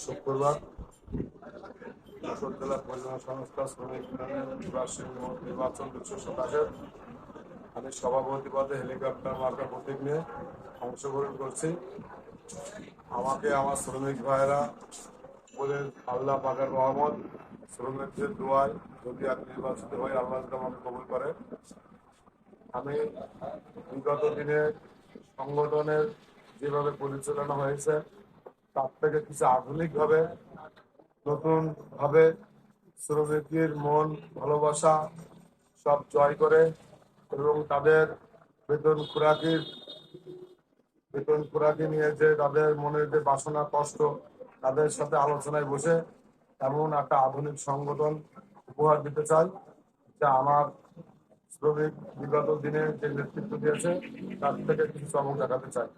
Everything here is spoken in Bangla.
শুক্রবার পরিবহন সংস্থা শ্রমিক ইউনিয়নের নির্বাচন দুশো আমি সভাপতি পদে হেলিকপ্টার মার্কা প্রতীক নিয়ে অংশগ্রহণ করছি আমাকে আমার শ্রমিক ভাইয়েরা বলে আল্লাহ পাকের রহমত, শ্রমিকদের দোয়ায় যদি আমি নির্বাচিত হই আল্লাহ আমাকে কবুল করে আমি বিগত দিনে সংগঠনের যেভাবে পরিচালনা হয়েছে, তার থেকে কিছু আধুনিকভাবে নতুন ভাবে শ্রমিকের মন, ভালোবাসা সব জয় করে এবং তাদের বেতন খোরাকির, বেতন খোরাকি নিয়ে যে তাদের মনের যে বাসনা, কষ্ট, তাদের সাথে আলোচনায় বসে এমন একটা আধুনিক সংগঠন উপহার দিতে চাই, যা আমার শ্রমিক বিগত দিনে যে নেতৃত্ব দিয়েছে তার থেকে কিছু চমক দেখাতে চাই